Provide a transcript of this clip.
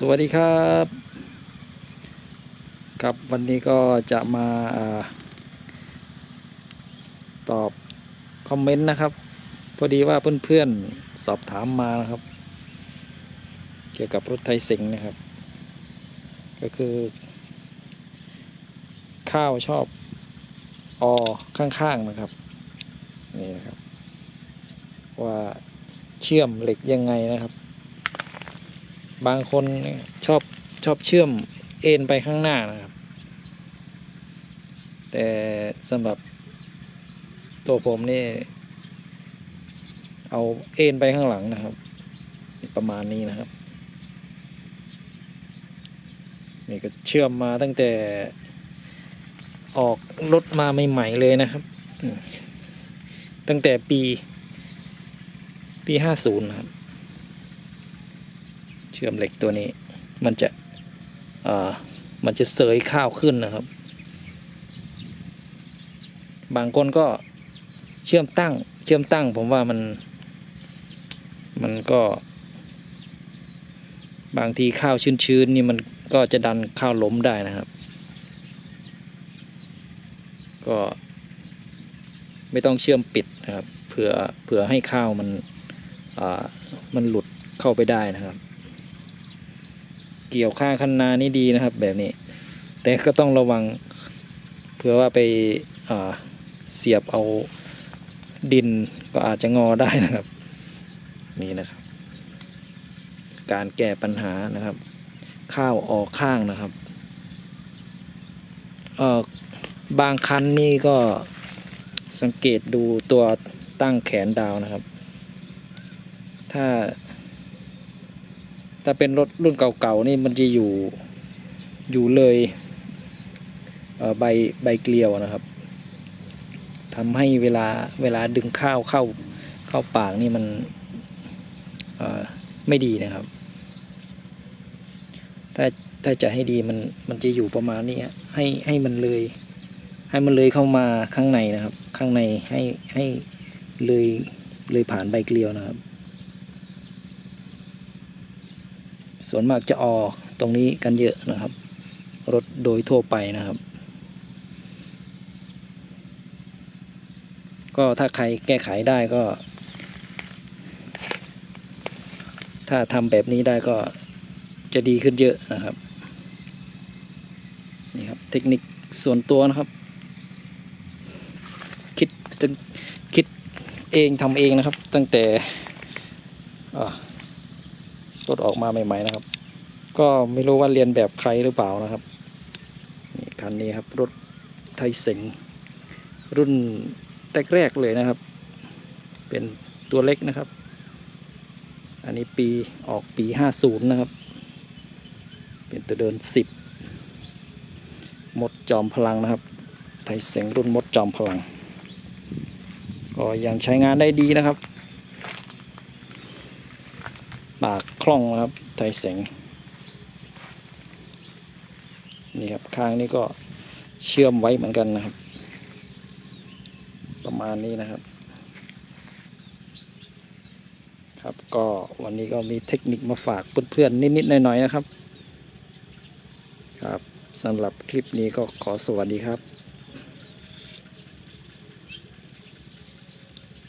สวัสดีครับครับวันนี้ก็จะมาอาตอบคอมเมนต์นะครับ พอดีว่าเพื่อนๆสอบถามมานะครับ เกี่ยวกับรถไทยสิงนะครับ ก็คือ ข้าวชอบอข้างๆนะครับนี่นะครับ ว่าเชื่อมเหล็กยังไงนะครับ บางคนชอบชอบเชื่อมเอ็นไปข้างหน้านะครับ แต่สำหรับตัวผมนี่ เอาเอ็นไปข้างหลังนะครับ ประมาณนี้นะครับนี่ก็เชื่อมมาตั้งแต่ออกรถมาใหม่ๆเลยนะครับ ตั้งแต่ปี ปีห้าศูนย์ครับ เชื่อมเหล็กตัวนี้ มันจะอ่ามันจะเสยข้าวขึ้นนะครับ บางคนก็เชื่อมตั้ง เชื่อมตั้ง ผมว่ามัน มันก็ บางทีข้าวชื้นๆนี่มันก็จะดันข้าวล้มได้นะครับ ก็ไม่ต้องเชื่อมปิดนะครับ เผื่อเผื่อให้ข้าวมันมันหลุดเข้าไปได้นะครับ เกี่ยวข้างคันนานี่ดีนะครับ แบบนี้ แต่ก็ต้องระวังเผื่อว่าไปเสียบเอาดินก็อาจจะงอได้นะครับ นี่นะครับ การแก้ปัญหานะครับ ข้าวออกข้างนะครับเออบางคันนี่ก็สังเกตดูตัวตั้งแขนดาวนะครับ ถ้า ถ้าเป็นรถรุ่นเก่าๆนี่มันจะอยู่อยู่เลยเใบใบเกลียวนะครับทำให้เวลาเวลาดึงข้าวเข้าเข้าปากนี่มันไม่ดีนะครับ ถ้าถ้าจะให้ดีมันมันจะอยู่ประมาณนี้ให้ให้มันเลย ให้มันเลยเข้ามาข้างในนะครับ ข้างในให้ให้เลยเลยผ่านใบเกลียวนะครับ ส่วนมากจะออกตรงนี้กันเยอะนะครับ รถโดยทั่วไปนะครับ ก็ถ้าใครแก้ไขได้ก็ ถ้าทำแบบนี้ได้ก็จะดีขึ้นเยอะนะครับนี่ครับ เทคนิคส่วนตัวนะครับ คิดจนคิดเองทำเองนะครับ ตั้งแต่อ่า รถออกมาใหม่ๆนะครับ ก็ไม่รู้ว่าเรียนแบบใครหรือเปล่านะครับนี่คันนี้ครับรถไทยเสงรุ่นแรกๆเลยนะครับ เป็นตัวเล็กนะครับ อันนี้ปีออกปีห้าศูนย์นะครับ เป็นตัวเดินสิบมดจอมพลังนะครับ ไทยเสงรุ่นมดจอมพลัง ก็ยังใช้งานได้ดีนะครับ ปากคล่องนะครับไทยเสงนี่ครับข้างนี้ก็เชื่อมไว้เหมือนกันนะครับ ประมาณนี้นะครับ ครับก็วันนี้ก็มีเทคนิคมาฝากเพื่อนๆนิดๆหน่อยๆนะครับ ครับสำหรับคลิปนี้ก็ขอสวัสดีครับ